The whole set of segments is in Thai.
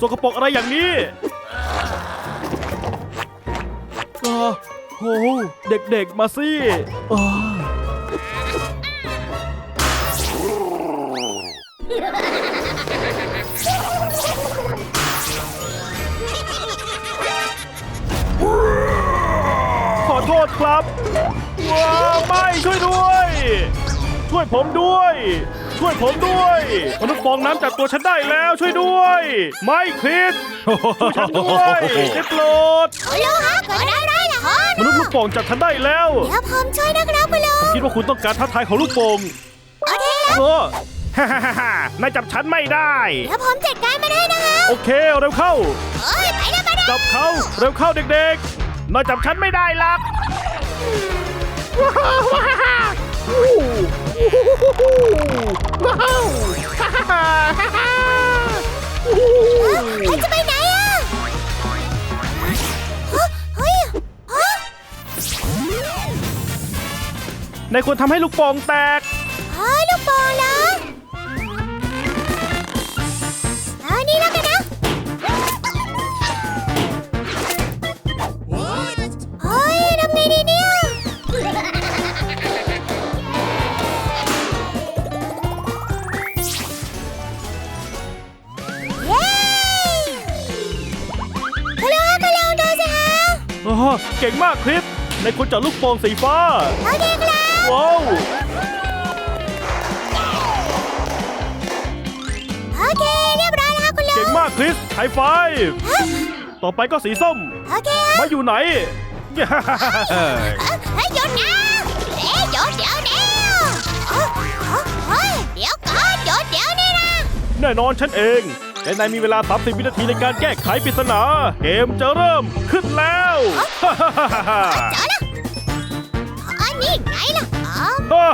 สกปรกอะไรอย่างนี้อ่าโอ้เด็กๆมาสิอ่าขอโทษครับว้าไม่ช่วยด้วย ช่วยผมด้วย ช่วยผมด้วยมนุษย์ฟองน้ำจากตัวฉันได้แล้วช่วยด้วย ไม่คริสช่วยฉันด้วยได้โปรดคุณลุงครับเกิดอะไรล่ะฮะมนุษย์ลูกโป่งจับฉันได้แล้วเดี๋ยวผมช่วยนะครับคุณลุงคิดว่าคุณต้องการท้าทายของลูกโป่งโอเคแล้วเออฮ่าฮ่าฮ่าฮ่านายจับฉันไม่ได้เดี๋ยวผมจัดการมาได้นะฮะโอเคเร็วเข้าเอ้ยไปแล้วไปแล้วจับเขาเร็วเข้าเด็กๆนายจับฉันไม่ได้หรอกว้าวว้าว ว้าวฮ่าฮ่าฮ่าฮ่าเฮ้ยจะไปไหนอะฮะเฮ้ยฮะนายควรทำให้ลูกโป่งแตกเฮ้ยลูกโป่งเหรอ เก่งมากคริสนายควรจับลูกโป่งสีฟ้า โอเคครับ ว้าวโอเค เรียบร้อยแล้วคุณลุเก่งงมากคริสไฮไฟว์ต่อไปก็สีส้ม โอเคครับ มาอยู่ไหนเฮ้ยหยุดนะเอ๊ะหยุดเดี๋ยวเดี๋ยวเอ้าเฮ้ยเดี๋ยวก่อนหยุดเดี๋ยวนี้นะ แน่นอนฉันเอง และนายมีเวลา 30 วินาทีในการแก้ไขปริศนา เกมจะเริ่มขึ้นแล้วเจอแล้วอ๋อนี่ไงล่ะอ๋ออ๋อ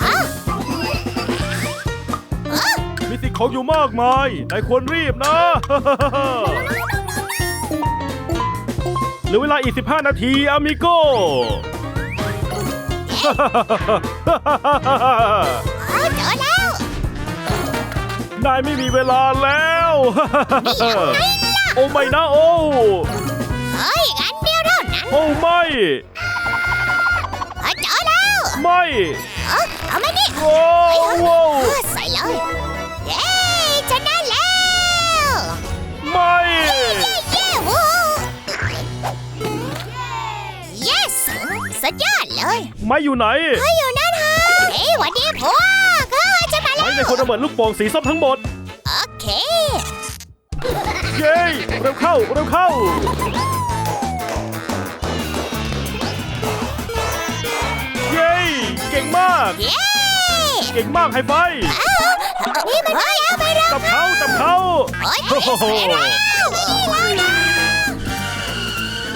เออมีสิ่งของอยู่มากมายนายควรรีบนะเหลือเวลาอีก15 นาทีอามิโกอ๋อเจอแล้ว นายไม่มีเวลาแล้ว โอ้ไม่นะโอ้เฮ้ยอันเดียวเท่านั้นโอ้ไม่อ๋อเจอแล้วไม่เออเอามานี่โอ้โว้เออใส่เลยเย้ชนะแล้วไม่เย้เย้วู้ yes สุดยอดเลย ไม่อยู่ไหนเฮ้ยอยู่นั่นฮะเฮ้ยหวันดีพวกเฮ้ย ในคนระเบิดลูกโป่งสีส้มทั้งหมด โอเค เย้เร็วเข้าเร็วเข้า เย้เก่งมาก เย้เก่งมากไฮไฟเอ้านี่มันไปแล้วไปแล้วจับเขาจับเขาโอ้ยโอ้โหไปแล้ว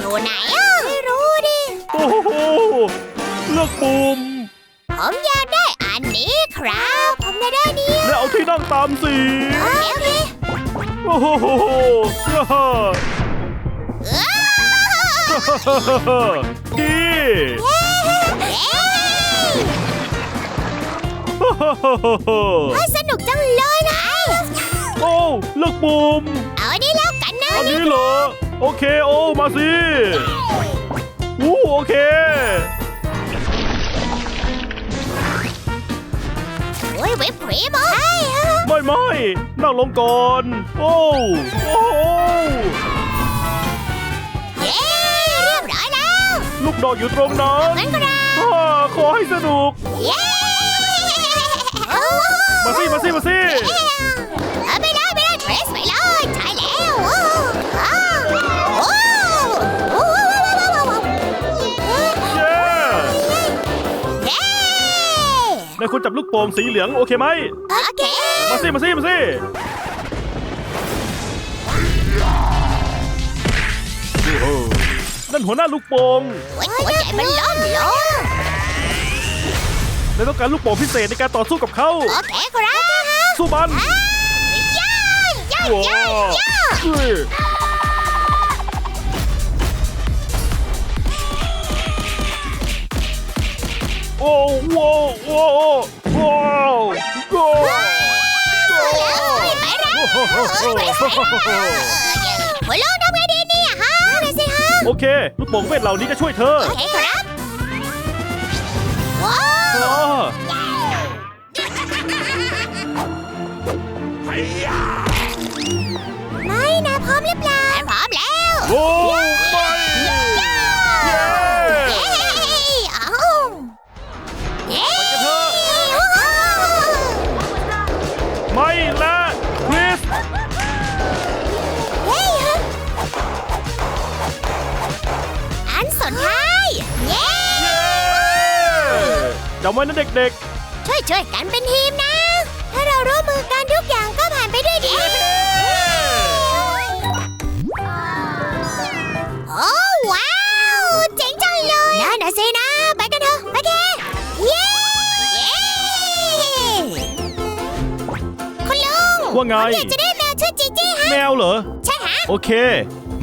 อยู่ไหนอะไม่รู้ดิ โอ้โหเลือกปุ่มผมอยากได้อันนี้าที่นั่งตามสีโอเคโอเคโอ้โหฮ่าฮ่าเอ้าดีเย้ฮ่าฮ่าฮ่าฮ่าเฮ้ยสนุกจังเลยนะ โอ้เลือกปุ่มเอาอันนี้แล้วกันนะ อันนี้เหรอ โอเคโอ้มาสิ อ้ยวิปครีมเหรอใช่ฮะไม่ไม่นั่งลงก่อนโอ้โอ้โอ้เย้เรียบร้อยแล้ว ลูกดอกอยู่ตรงนั้นงั้นก็ได้อ่าขอให้สนุก เย้ คุณจับลูกโป่งสีเหลืองโอเคไหม โอเค มาสิมาสิมาสิโอ้โหนั่นหัวหน้าลูกโป่งหัวหัวใจมันล้นลงนายต้องการลูกโป่งพิเศษในการต่อสู้กับเขา โอเคครับสู้มันย่าย่าว้าย่าย่า เฮ้ย อ้โหโอ้โหโอ้โหโอ้โหไปแล้วคุณลุงทำไงดีเนี่ยฮะนั่นสิฮะโอเค ลูกโป่งเวทเหล่านี้จะช่วยเธอ โอเคครับว้าวไม่นะพร้อมหรือเปล่าพร้อมแล้ว ด็กช่วยช่วยๆกันเป็นทีมนะ ถ้าเราร่วมมือกันทุกอย่างก็ผ่านไปด้วยดี โอ้ว้าว เจ๋งจังเลยนั่นน่ะสินะ ไปกันเถอะโอเคเย้เย้คุณลุงๆว่าไง ผมอยากจะได้แมวชื่อจีจี้ฮะ แมวเหรอ ใช่ฮะ โอเค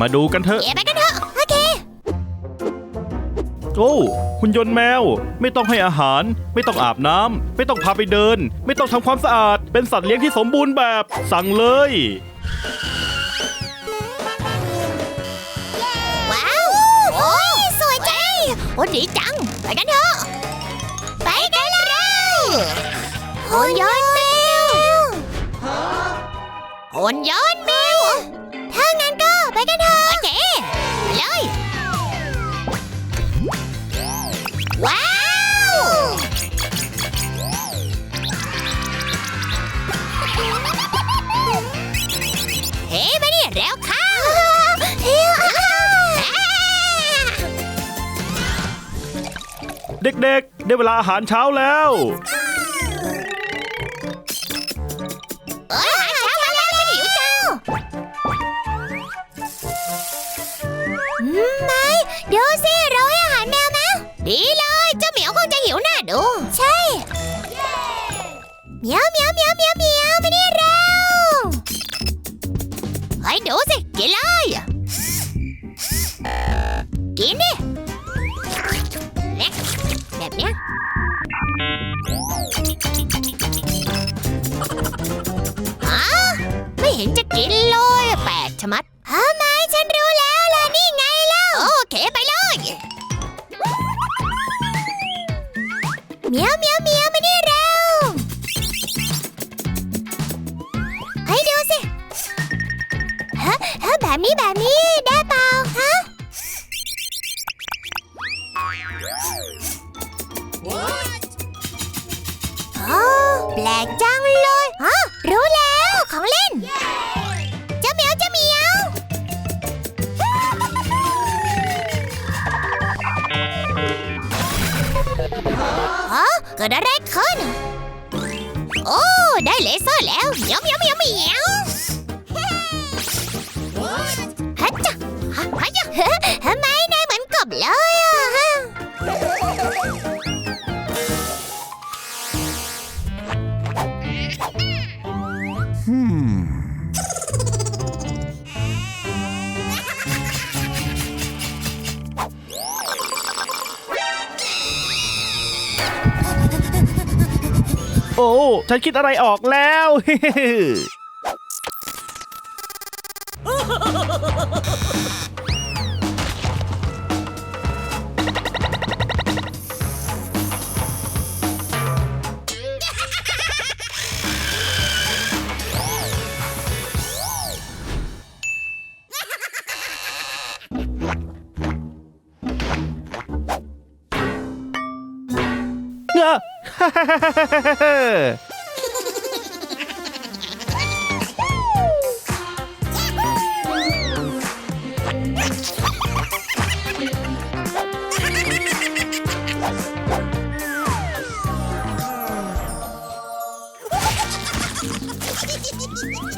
มาดูกันเถอะ เย้ไปกันเถอะโอเค โอ้หุ่นยนต์แมว ไม่ต้องให้อาหาร ไม่ต้องอาบน้ำ ไม่ต้องพาไปเดิน ไม่ต้องทำความสะอาด เป็นสัตว์เลี้ยงที่สมบูรณ์แบบ สั่งเลย ว้าว โอ้ยสวยจังโอ้ดีจัง ไปกันเถอะ ไปกันเลยหุ่นยนต์แมวหุ่นยนต์แมว เวลาอาหารเช้าแล้วเอ้ยอาหารเช้ามาแล้วฉันหิวจังอืมไม่ดูสิเราให้อาหารแมวนะดีเลยเจ้าเหมียวคงจะหิวหน้าดู ใช่เหมียวเหมียวเหมียวเหมียวเหมียวมานี่เร็วเฮ้ยดูสิกินเลยกินดิ ฉันรู้แล้วล่ะนี่ไงเล่าโอเคไปเลยเมียวเมียวเมียวมานี่เร็วให้ดูสิฮะฮะแบบนี้แบบนี้ได้เปล่าฮะโอ้แปลกจังเลยฮะรู้แล้ว ฮะเกิดอะไรขึ้น โอ้ ได้เลเซอร์แล้วเหมียวเหมียวเหมียวเหมียวฮัจจะฮะฮัจจะทำไมนายเหมือนกบเลย อ้ฉันคิดอะไรออกแล้ว ฉั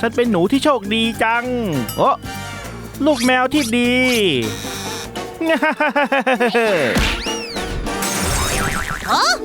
นเป็นหนูที่โชคดีจัง โอ้ลูกแมวที่ดีโอ้เฮ้ย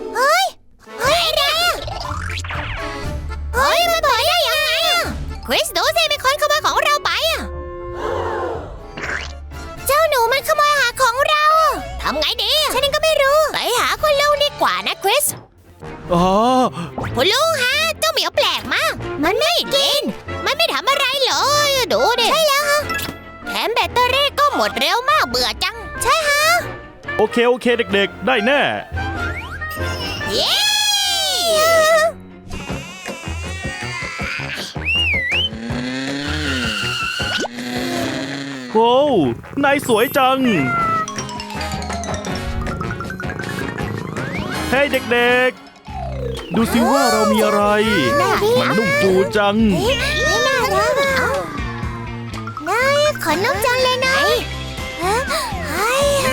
หมดเร็วมากเบื่อจัง ใช่ฮะ โอเค โอเค เด็ก ๆ ได้แน่ เย้ โว้ว นายสวยจัง เฮ้ยเด็กๆ ดูสิว่าเรามีอะไร มันนุ่มฟูจังน่ารักน khỏi nóng chanh lên ơi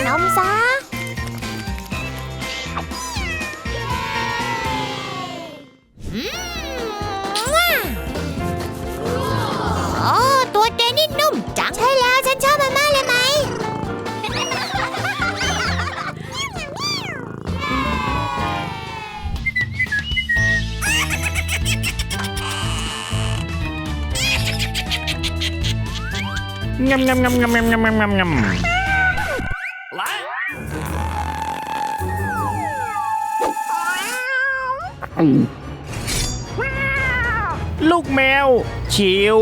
Nóng sao? งำงำงำงำงำงำงำงำลูกแมว ชิว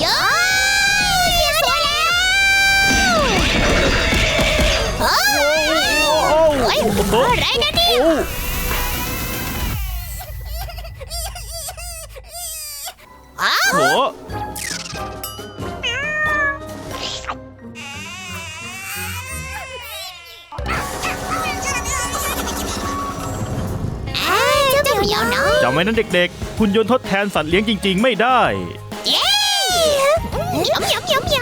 เยอะสวยแล้วเฮ้ยโอ้เฮ้ยโหอะไรนะเนี่ย อ้อ้าวโหอ้าวเจ้าเหมียวน้อยจำไว้นั้นเด็กๆ คุณยนต์ทดแทนสัตว์เลี้ยงจริง ๆ ไม่ได้ เย้เหมียวเหมียวเหมียวเหมียว